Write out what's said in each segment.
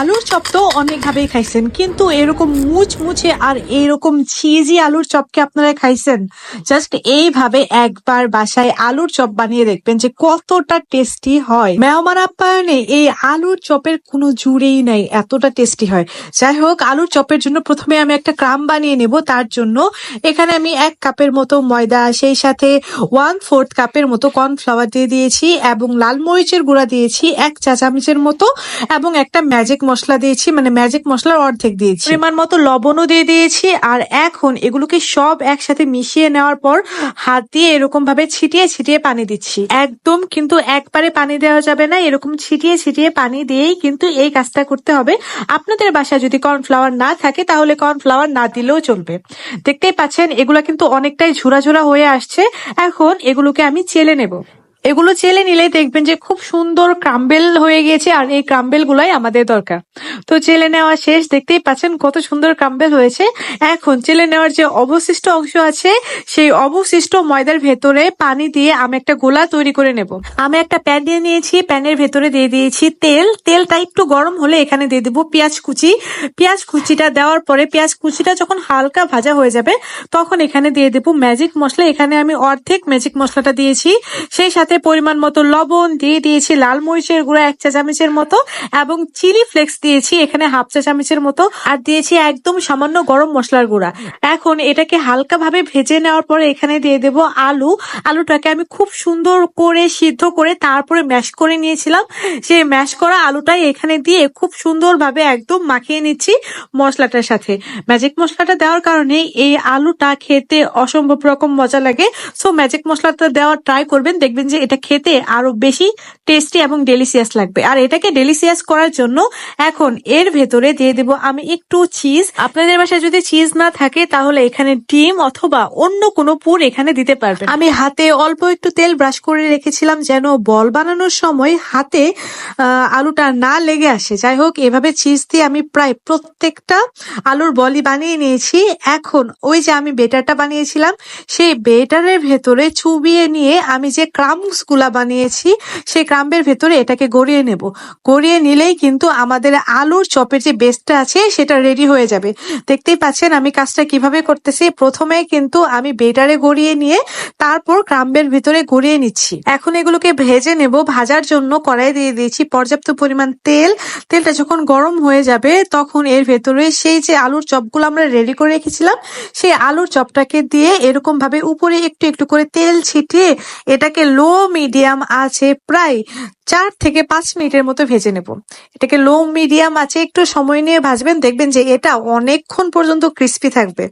আলুর চপ তো অনেকভাবেই খাইছেন, কিন্তু এরকম মুচমুচে আর এরকম চিজি আলুর চপকে আপনারা খাইছেন? জাস্ট এইভাবে একবার বাসায় আলুর চপ বানিয়ে দেখবেন যে কতটা টেস্টি হয়। মেহমান আপ্যায়নে এই আলুর চপের কোনো জুড়েই নাই, এতটা টেস্টি হয়। যাই হোক, আলুর চপের জন্য প্রথমে আমি একটা ক্রাম বানিয়ে নেব, তার জন্য এখানে আমি এক কাপের মতো ময়দা, সেই সাথে ওয়ান ফোর্থ কাপের মতো কর্নফ্লাওয়ার দিয়ে দিয়েছি এবং লাল মরিচের গুঁড়া দিয়েছি, এক চা চামচের মতো এবং একটা ম্যাজিক মশলা দিয়েছি মানে ম্যাজিক মশলার অর্ধেক দিয়েছি। পরিমাণ মতো লবণও দিয়ে দিয়েছি, আর এখন এগুলোকে সব একসাথে মিশিয়ে নেওয়ার পর হাত দিয়ে এরকম ভাবে ছিটিয়ে ছিটিয়ে পানি দিচ্ছি। একদম কিন্তু একবারে পানি দেওয়া যাবে না, এরকম ছিটিয়ে ছিটিয়ে পানি দিয়েই কিন্তু এই কাজটা করতে হবে। আপনাদের বাসায় যদি কর্নফ্লাওয়ার না থাকে, তাহলে কর্নফ্লাওয়ার না দিলেও চলবে। দেখতেই পাচ্ছেন, এগুলা কিন্তু অনেকটাই ঝুরা ঝুরা হয়ে আসছে। এখন এগুলোকে আমি চেলে নেব। এগুলো চেলে নিলেই দেখবেন যে খুব সুন্দর ক্রাম্বেল হয়ে গিয়েছে আর এই ক্রাম্বেল গুলাই আমাদের দরকার। তো চেলে নেওয়া শেষ, দেখতেই পাচ্ছেন কত সুন্দর ক্রাম্বেল হয়েছে। এখন চেলে নেওয়ার যে অবশিষ্ট অংশ আছে, সেই অবশিষ্ট ময়দার ভেতরে পানি দিয়ে আমি একটা গোলা তৈরি করে নেব। আমি একটা প্যান নিয়ে নিয়েছি প্যানের ভেতরে দিয়ে দিয়েছি তেল। তেলটা একটু গরম হলে এখানে দিয়ে দেবো পেঁয়াজ কুচি। পেঁয়াজ কুচিটা দেওয়ার পরে পেঁয়াজ কুচিটা যখন হালকা ভাজা হয়ে যাবে, তখন এখানে দিয়ে দেবো ম্যাজিক মশলা। এখানে আমি অর্ধেক ম্যাজিক মশলাটা দিয়েছি। সেই সাথে পরিমাণ মতো লবণ দিয়ে দিয়েছি লাল মরিচের গুঁড়া, এক চা চামচের মতো, এবং চিলি ফ্লেক্স দিয়েছি এখানে হাফ চা চামচের মতো, আর দিয়েছি একদম সামান্য গরম মশলার গুঁড়া। এখন এটাকে হালকা ভাবে ভেজে নেওয়ার পরে এখানে দিয়ে দেব আলু। আলুটাকে আমি খুব সুন্দর করে সিদ্ধ করে তারপরে ম্যাশ করে নিয়েছিলাম। সেই ম্যাশ করা আলুটাই এখানে দিয়ে খুব সুন্দরভাবে একদম মাখিয়ে নিচ্ছি মশলাটার সাথে। ম্যাজিক মশলাটা দেওয়ার কারণে এই আলুটা খেতে অসম্ভব রকম মজা লাগে। সো ম্যাজিক মশলাটা দেওয়ার ট্রাই করবেন, দেখবেন যে এটা খেতে আরও বেশি টেস্টি এবং ডেলিসিয়াস লাগবে। আর এটাকে ডেলিসিয়াস করার জন্য এখন এর ভেতরে দিয়ে দেব আমি একটু চিজ আপনাদের বাসায় যদি চিজ না থাকে, তাহলে এখানে ডিম অথবা অন্য কোনো পুর এখানে দিতে পারবেন। আমি হাতে অল্প একটু তেল ব্রাশ করে রেখেছিলাম যেন বল বানানোর সময় হাতে আলুটা না লেগে আসে। যাই হোক, এভাবে চিজ দিয়ে আমি প্রায় প্রত্যেকটা আলুর বলি বানিয়ে নিয়েছি। এখন ওই যে আমি বেটারটা বানিয়েছিলাম, সেই বেটারের ভেতরে চুবিয়ে নিয়ে আমি যে ক্রামসগুলা বানিয়েছি, সেই ক্রাম্বের ভেতরে এটাকে গড়িয়ে নেব। গড়িয়ে নিলেই কিন্তু আমাদের আলুর চপের যে বেসটা আছে, সেটা রেডি হয়ে যাবে। দেখতেই পাচ্ছেন আমি কাজটা কীভাবে করতেছি। প্রথমে কিন্তু আমি বেটারে গড়িয়ে নিয়ে তারপর ক্রাম্বের ভিতরে গড়িয়ে নিচ্ছি। এখন এগুলোকে ভেজে নেব। ভাজার জন্য কড়াই দিয়ে দিয়েছি পর্যাপ্ত পরিমাণ তেল। তেলটা যখন গরম হয়ে যাবে, তখন এর ভেতরে সেই যে আলুর চপগুলো আমরা রেডি করে রেখেছিলাম, সেই আলুর চপটাকে দিয়ে এরকম ভাবে উপরে একটু একটু করে তেল ছিটিয়ে এটাকে লো মিডিয়াম আছে, প্রায় চার থেকে পাঁচ মিনিটের মতো ভেজে নেব। এটাকে লো মিডিয়াম আছে, একটু সময় নিয়ে ভাজবেন, দেখবেন যে এটা অনেকক্ষণ পর্যন্ত ক্রিস্পি থাকবে।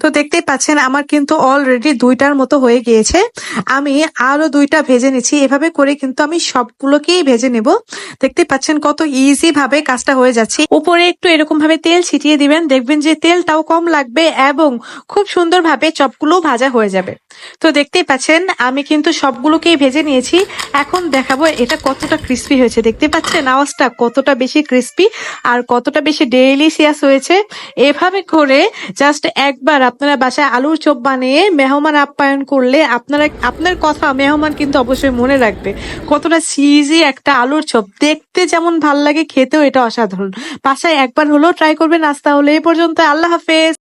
তো দেখতেই পাচ্ছেন, আমার কিন্তু অলরেডি দুইটার মতো হয়ে গিয়েছে। আমি আরও দুইটা ভেজে নিচ্ছি। এভাবে করে কিন্তু আমি সবগুলোকেই ভেজে নেব। দেখতেই পাচ্ছেন কত ইজি ভাবে কাজটা হয়ে যাচ্ছে। উপরে একটু এরকম ভাবে তেল ছিটিয়ে দিবেন, দেখবেন যে তেলটাও কম লাগবে এবং খুব সুন্দরভাবে চপগুলো ভাজা হয়ে যাবে। তো দেখতেই পাচ্ছেন, আমি কিন্তু সবগুলোকেই ভেজে নিয়েছি। এখন দেখাবো এটা কতটা ক্রিস্পি হয়েছে? দেখতে পাচ্ছেন? আওয়াজটা কতটা বেশি ক্রিস্পি আর কতটা বেশি ডেলিসিয়াস হয়েছে? এভাবে করে জাস্ট একবার আপনারা বাসায় আলুর চপ বানিয়ে মেহমান আপ্যায়ন করলে আপনারা, আপনার কথা মেহমান কিন্তু অবশ্যই মনে রাখবে। কতটা সিজি একটা আলুর চপ। দেখতে যেমন ভালো লাগে, খেতেও এটা অসাধারণ। বাসায় একবার হলেও ট্রাই করবেন। আজ তাহলে এই পর্যন্ত। আল্লাহ হাফেজ।